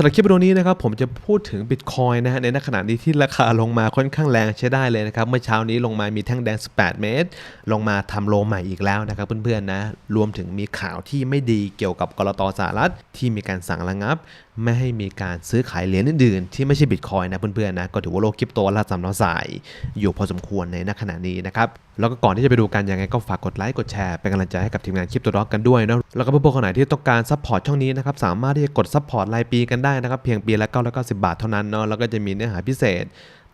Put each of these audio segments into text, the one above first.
สำหรับคลิปวิดีโอนี้นะครับผมจะพูดถึง Bitcoin นะฮะในขณะนี้ที่ราคาลงมาค่อนข้างแรงใช้ได้เลยนะครับ เมื่อเช้านี้ลงมามีแท่งแดง 18 เมตร ลงมาทำโลใหม่อีกแล้วนะครับเพื่อนๆนะรวมถึงมีข่าวที่ไม่ดีเกี่ยวกับกรตสหรัฐที่มีการสั่งระงับ ไม่ให้มีการซื้อขายเหรียญอื่นๆ ที่ไม่ใช่บิตคอยนะเพื่อนๆนะก็ถือว่าโลกคริปโตล่าสำน้ำสาย อยู่พอสมควรในณขณะนี้นะครับแล้วก็ก่อนที่จะไปดูกันยังไงก็ฝากกดไลค์กดแชร์เป็นกำลังใจให้กับทีมงานคลิปโตด็อกกันด้วยเนาะแล้วก็เพื่อนๆคนไหนที่ต้องการซัพพอร์ตช่องนี้นะครับสามารถที่จะกดซัพพอร์ตรายปีกันได้นะครับเพียงปีละ990บาทเท่านั้นเนาะแล้วก็จะมีเนื้อหาพิเศษ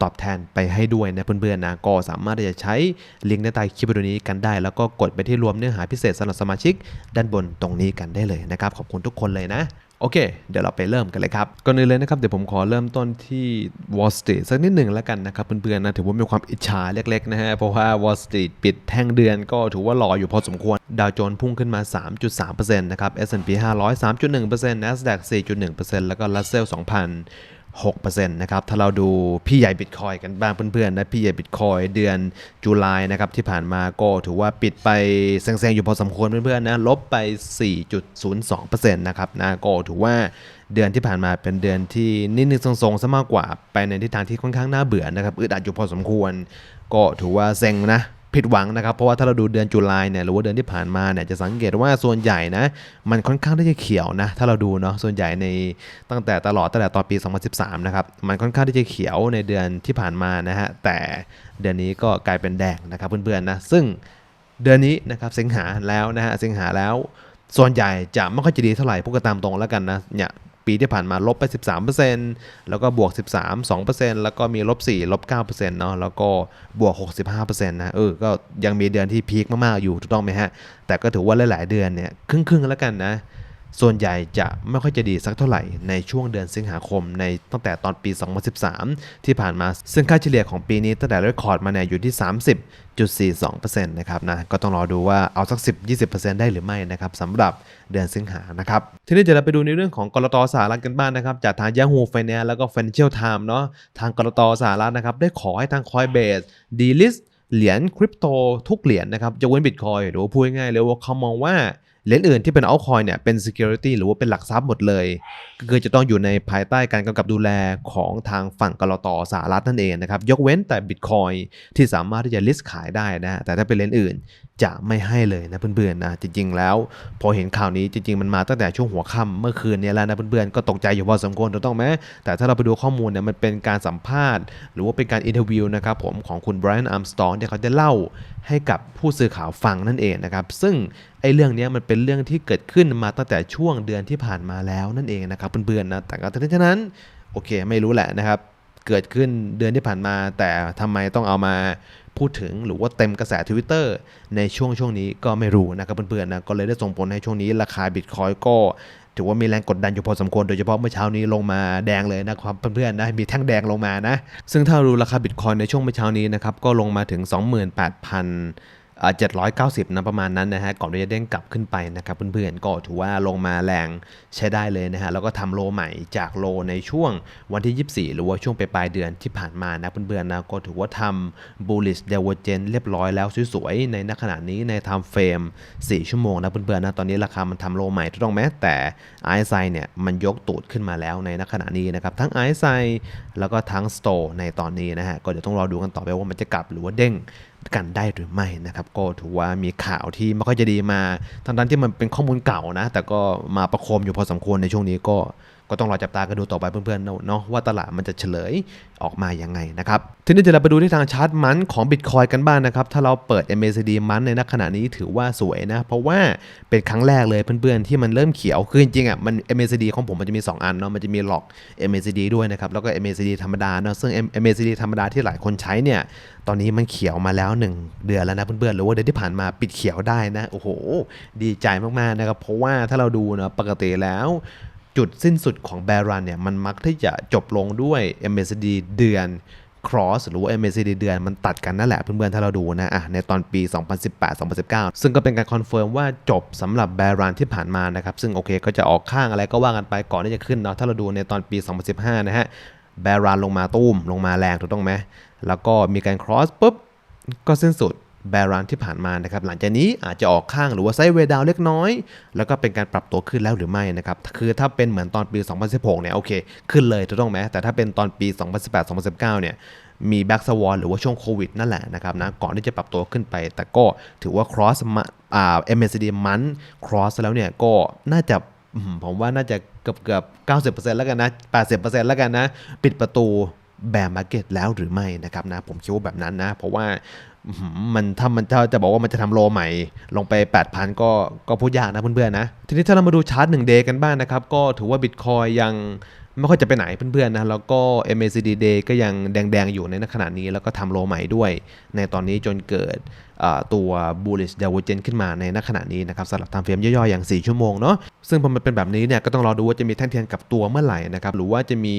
ตอบแทนไปให้ด้วยนะเพื่อนๆนะก็สามารถที่จะใช้ลิงก์ในใต้คลิปวิดีโอนี้กันได้ แล้วก็กดไปที่รวมเนื้อหาพิเศษสำหรับสมาชิกด้านบนตรงนี้กันได้เลยนะครับขอบคุณทุกคนเลยนะ โอเค เดี๋ยวเราไปเริ่มกันเลยครับ ก่อนอื่นเลยนะครับ เดี๋ยวผมขอเริ่มต้นที่ Wall Street สักนิดหนึ่งแล้วกันนะครับเพื่อนๆนะถือว่ามีความอิจฉาเล็กๆนะฮะ เพราะว่า Wall Street ปิดแท่งเดือนก็ถือว่าหล่ออยู่พอสมควร ดาวโจนส์พุ่งขึ้นมา 3.3%นะครับ S&P 500 3.1% NASDAQ 4.1%แล้วก็ Russell 2000 6%นะครับ ถ้าเราดูพี่ใหญ่บิตคอยกันบ้างเพื่อนๆนะพี่ใหญ่บิตคอยเดือนจุลายนะครับที่ผ่านมาก็ถือว่าปิดไปแซงๆ อยู่พอสมควรเพื่อนๆนะลบไป 4.02%นะครับนะก็ถือว่าเดือนที่ผ่านมาเป็นเดือนที่นิ่งๆทรงๆซะมากกว่า ไปในทิศทางที่ค่อนข้างน่าเบื่อนะครับอึดอัดอยู่พอสมควร ก็ถือว่าเซ็งนะ ผิดหวังนะครับ เพราะว่าถ้าเราดูเดือนจุลายเนี่ยหรือว่าเดือนที่ผ่านมาเนี่ยจะสังเกตว่าส่วนใหญ่นะมันค่อนข้างที่จะเขียวนะถ้าเราดูเนาะส่วนใหญ่ในตั้งแต่ตลอดตั้งแต่ตอนปี 2013 นะครับมันค่อนข้างที่จะเขียวในเดือนที่ผ่านมานะฮะแต่เดือนนี้ก็กลายเป็นแดงนะครับเพื่อนๆนะซึ่งเดือนนี้นะครับสิงหาแล้วนะฮะสิงหาแล้ว ส่วนใหญ่จะไม่ค่อยจะดีเท่าไหร่พูดกันตามตรงแล้วกันนะเนี่ย ปีที่ผ่านมาลบไป 13%แล้วก็บวก 13 2%แล้วก็มีลบ4ลบ9%เนาะแล้วก็บวก 65%นะเออก็ยังมีเดือนที่พีคมากๆอยู่ถูกต้องไหมฮะ แต่ก็ถือว่าหลายๆเดือนเนี่ยครึ่งๆแล้วกันนะ ส่วนใหญ่จะไม่ค่อยจะดีสักเท่าไหร่ในช่วงเดือนสิงหาคมในตั้งแต่ตอนปี 2013 ที่ผ่านมา ซึ่งค่าเฉลี่ยของปีนี้ตั้งแต่เรคคอร์ดมาเนี่ยอยู่ที่ 30.42%นะครับนะก็ต้องรอดูว่าเอาสัก 10-20%ได้หรือไม่นะครับสำหรับเดือนสิงหานะครับ ทีนี้เดี๋ยวเราไปดูในเรื่องของกรตสหรัฐกันบ้างนะครับ จากทาง Yahoo Finance แล้วก็ Financial Times เนาะทางกรตสหรัฐนะครับได้ขอให้ทาง Coinbase delist เหรียญคริปโตทุกเหรียญนะครับยกเว้นบิตคอยหรือว่าพูดง่ายๆเลยว่าเขามองว่า เหรียญอื่นที่เป็น altcoin เนี่ยเป็น security หรือว่าเป็นหลักทรัพย์หมดเลย ก็คือจะต้องอยู่ในภายใต้การกำกับดูแลของทางฝั่งกรตสหรัฐนั่นเองนะครับ ยกเว้นแต่ Bitcoin ที่สามารถที่จะ list ขายได้นะ แต่ถ้าเป็นเหรียญอื่นจะไม่ให้เลยนะเพื่อนๆนะจริง ๆ แล้ว พอเห็นข่าวนี้จริง ๆ มันมาตั้งแต่ช่วงหัวค่ำเมื่อคืนนี้แล้วนะเพื่อนๆก็ตกใจอยู่พอสมควรถูกต้องไหมแต่ถ้าเราไปดูข้อมูลเนี่ยมันเป็นการสัมภาษณ์ หรือว่าเป็นการอินเทอร์วิวนะครับผมของคุณไบรอันอาร์มสตองที่เขาจะเล่าให้กับผู้สื่อข่าวฟังนั่นเองนะครับซึ่งไอ้เรื่องนี้มันเป็นเรื่องที่เกิดขึ้นมาตั้งแต่ช่วงเดือนที่ผ่านมาแล้วนั่นเองนะครับเพื่อนๆนะแต่ก็ทั้งนั้นั้นโอเคไม่รู้แหละนะครับ เกิดขึ้นเดือนที่ผ่านมา แต่ทำไมต้องเอามาพูดถึงหรือว่าเต็มกระแส Twitter ในช่วงช่วงนี้ก็ไม่รู้นะครับเพื่อนๆนะก็เลยได้ส่งผลให้ช่วงนี้ราคาบิตคอยก็ถือว่ามีแรงกดดันอยู่พอสมควรโดยเฉพาะเมื่อเช้านี้ลงมาแดงเลยนะครับเพื่อนๆนะมีแท่งแดงลงมานะ ซึ่งถ้าดูราคาบิตคอยในช่วงเมื่อเช้านี้นะครับก็ลงมาถึง 28,000 790 นะประมาณนั้นนะฮะก่อนที่จะเด้งกลับขึ้นไปนะครับเพื่อนๆก็ถือว่าลงมาแรงใช้ได้เลยนะฮะแล้วก็ทำโลใหม่จากโลในช่วงวันที่ 24 หรือว่าช่วงปลายเดือนที่ผ่านมานะเพื่อนๆนะก็ถือว่าทำ bullish divergence เรียบร้อยแล้วสวยๆ ในขณะนี้ใน time frame 4 ชั่วโมงนะเพื่อนๆนะตอนนี้ราคามันทำโลใหม่ถูกต้องไหมแต่ RSI เนี่ยมันยกตูดขึ้นมาแล้วในขณะนี้นะครับทั้ง RSI แล้วก็ทั้ง STO ในตอนนี้นะฮะก็เดี๋ยวต้องรอดูกันต่อไปว่ามันจะกลับหรือว่าเด้ง กันได้หรือไม่นะครับก็ถือว่ามีข่าวที่ไม่ค่อยจะดีมาทั้งนั้นที่มันเป็นข้อมูลเก่านะ แต่ก็มาประโคมอยู่พอสมควรในช่วงนี้ก็ ก็ต้องรอจับตากันดูต่อไปเพื่อนๆเนาะว่าตลาดมันจะเฉลยออกมายังไงนะครับทีนี้เดี๋ยวเราไปดูที่ทางชาร์ตมันของ Bitcoin กันบ้างนะครับ ถ้าเราเปิด MACD มันในณขณะนี้ถือว่าสวยนะ เพราะว่าเป็นครั้งแรกเลยเพื่อนๆ ที่มันเริ่มเขียว คือจริงๆอะมัน MACD ของผมมันจะมี 2 อันเนาะมันจะมีหลอก MACD ด้วยนะครับ แล้วก็ MACD ธรรมดาเนาะซึ่ง MACD ธรรมดาที่หลายคนใช้เนี่ยตอนนี้มันเขียวมาแล้ว 1 เดือนแล้วนะเพื่อนๆหรือว่าเดือนที่ผ่านมาปิดเขียวได้นะโอ้โห ดีใจมากๆนะครับเพราะว่าถ้าเราดูนะปกติแล้ว จุดสิ้นสุดของแบรันเนี่ยมันมักที่จะจบลงด้วย MACD เดือน cross หรือว่า MACD เดือนมันตัดกันนั่นแหละเพื่อนๆ ถ้าเราดูนะอะในตอนปี 2018-2019 ซึ่งก็เป็นการคอนเฟิร์มว่าจบสำหรับแบรันที่ผ่านมานะครับ ซึ่งโอเคก็จะออกข้างอะไรก็ว่ากันไปก่อนที่จะขึ้นเนาะถ้าเราดูในตอนปี 2015 นะฮะแบรันลงมาตุ้มลงมาแรงถูกต้องไหมแล้วก็มีการ cross ปุ๊บก็สิ้นสุด แบรันที่ผ่านมานะครับหลังจากนี้อาจจะออกข้างหรือว่าไซด์เวดาวเล็กน้อย แล้วก็เป็นการปรับตัวขึ้นแล้วหรือไม่นะครับคือถ้าเป็นเหมือนตอนปี 2016 เนี่ยโอเค ขึ้นเลยถูกต้องไหมแต่ถ้าเป็นตอนปี 2018-2019 เนี่ยมีแบ็กสวอนหรือว่าช่วงโควิดนั่นแหละนะครับนะก่อนที่จะปรับตัวขึ้นไป แต่ก็ถือว่า cross มาอ่า MACD มัน cross แล้วเนี่ยก็น่าจะผมว่าน่าจะเกือบเกือบ90%แล้วกันนะ80%แล้วกันนะ ปิดประตู แบร์มาร์เก็ตแล้วหรือไม่นะครับนะผมคิดว่าแบบนั้นนะ เพราะว่ามันถ้ามันถ้าจะบอกว่ามันจะทำโลใหม่ ลงไป 8,000 ก็ก็พูดยากนะเพื่อนๆนะ ทีนี้ถ้าเรามาดูชาร์ต1 day กันบ้างนะครับ ก็ถือว่า Bitcoin ยังไม่ค่อยจะไปไหนเพื่อนๆนะแล้วก็ MACD day ก็ยังแดงๆ อยู่ในขณะนี้แล้วก็ทำโลใหม่ด้วย ในตอนนี้จนเกิดตัว bullish divergence ขึ้นมาในณขณะนี้นะครับสำหรับทำเฟรมย่อยๆ อย่าง 4 ชั่วโมงเนาะซึ่งพอมันเป็นแบบนี้เนี่ยก็ต้องรอดูว่าจะมีแท่งเทียนกับตัวเมื่อไหร่นะครับหรือว่าจะมี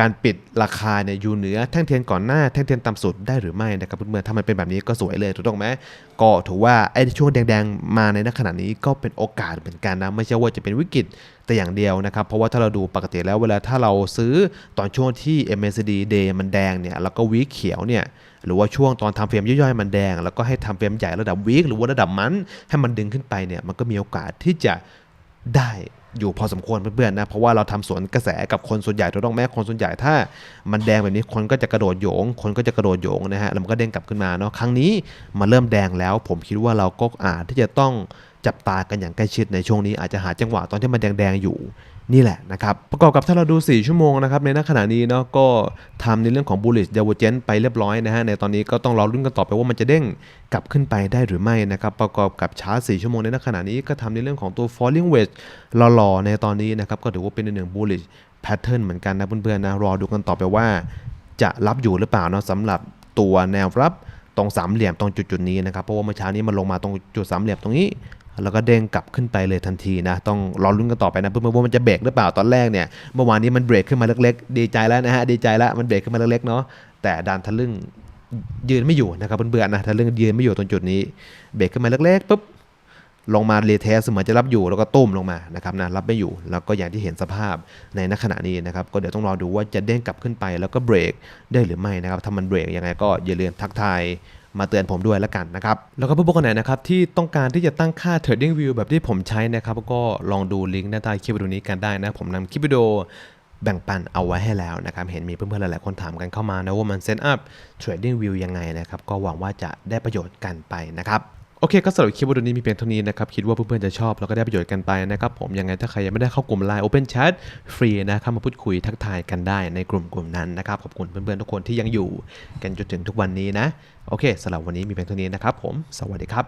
การปิดราคาเนี่ยอยู่เหนือแท่งเทียนก่อนหน้าแท่งเทียนต่ำสุดได้หรือไม่นะครับเพื่อนๆถ้ามันเป็นแบบนี้ก็สวยเลยถูกต้องไหมก็ถือว่าไอ้ช่วงแดงๆมาในณขณะนี้ก็เป็นโอกาสเหมือนกันนะไม่ใช่ว่าจะเป็นวิกฤตแต่อย่างเดียวนะครับ เพราะว่าถ้าเราดูปกติแล้วเวลาถ้าเราซื้อตอนช่วงที่ MACD day มันแดงเนี่ยแล้วก็วีคเขียวเนี่ยหรือว่าช่วงตอนทำเฟรมย่อยๆมันแดง แล้วก็ให้ทำเฟรมใหญ่ระดับวีคหรือว่าระดับมันให้มันดึงขึ้นไปเนี่ยมันก็มีโอกาสที่จะได้ อยู่พอสมควรเพื่อนๆนะเพราะว่าเราทำสวนกระแสกับคนส่วนใหญ่ถูกต้องแม้คนส่วนใหญ่ถ้า มันแดงแบบนี้คนก็จะกระโดดโยง คนก็จะกระโดดโยงนะฮะแล้วมันก็เด้งกลับขึ้นมาเนาะครั้งนี้มันเริ่มแดงแล้ว ผมคิดว่าเราก็อาจที่จะต้องจับตากันอย่างใกล้ชิดในช่วงนี้อาจจะหาจังหวะตอนที่มันแดงๆอยู่ นี่แหละนะครับ ประกอบกับถ้าเราดู 4 ชั่วโมงนะครับ ในณขณะนี้เนาะก็ทำในเรื่องของ bullish divergence ไปเรียบร้อยนะฮะ ในตอนนี้ก็ต้องรอรุ่นกันต่อไปว่ามันจะเด้งกลับขึ้นไปได้หรือไม่นะครับ ประกอบกับชาร์ต4ชั่วโมงในณขณะนี้ก็ทำในเรื่องของตัว falling wedge หล่อๆในตอนนี้นะครับ ก็ถือว่าเป็นในหนึ่ง bullish pattern เหมือนกันนะเพื่อนๆนะ รอดูกันต่อไปว่า จะรับอยู่หรือเปล่าเนาะสำหรับตัวแนวรับตรงสามเหลี่ยมตรงจุดๆนี้นะครับ เพราะว่าเมื่อเช้านี้มันลงมาตรงจุดสามเหลี่ยมตรงนี้ แล้วก็เด้งกลับขึ้นไปเลยทันทีนะ ต้องรอลุ้นกันต่อไปนะเพื่อนๆว่ามันจะเบรกหรือเปล่าตอนแรกเนี่ยเมื่อวานนี้มันเบรกขึ้นมาเล็กๆ ดีใจแล้วนะฮะดีใจแล้วมันเบรกขึ้นมาเล็กๆเนาะแต่ดันทะลึ่งยืนไม่อยู่นะครับเพื่อนๆนะทะลึ่งยืนไม่อยู่ตรงจุดนี้เบรกขึ้นมาเล็กๆปุ๊บลงมาเรเทสเหมือนจะรับอยู่แล้วก็ตุ้มลงมานะครับนะรับไม่อยู่แล้วก็อย่างที่เห็นสภาพในณขณะนี้นะครับก็เดี๋ยวต้องรอดูว่าจะเด้งกลับขึ้นไปแล้วก็เบรกได้หรือไม่นะครับถ้ามันเบรกยังไงก็อย่าลืมทักทาย มาเตือนผมด้วยแล้วกันนะครับ แล้วก็เพื่อนๆคนไหนนะครับที่ต้องการที่จะตั้งค่า Trading View แบบที่ผมใช้นะครับ ก็ลองดูลิงก์หน้าใต้คลิปวิดีโอนี้กันได้นะ ผมนำคลิปวิดีโอแบ่งปันเอาไว้ให้แล้วนะครับ เห็นมีเพื่อนๆหลายๆคนถามกันเข้ามานะว่ามันเซตอัพเทรดดิ้งวิวยังไงนะครับ ก็หวังว่าจะได้ประโยชน์กันไปนะครับ โอเคก็สำหรับคลิปวิดีโอนี้มีเพียงเท่านี้นะครับ คิดว่าเพื่อนๆจะชอบ แล้วก็ได้ประโยชน์กันไปนะครับผมยังไงถ้าใครยังไม่ได้เข้ากลุ่ม Line Open Chat ฟรีนะเข้ามาพูดคุยทักทายกันได้ในกลุ่มกลุ่มนั้นนะครับ ขอบคุณเพื่อนๆทุกคนที่ยังอยู่กันจนถึงทุกวันนี้นะ โอเคสำหรับวันนี้มีเพียงเท่านี้นะครับผม สวัสดีครับ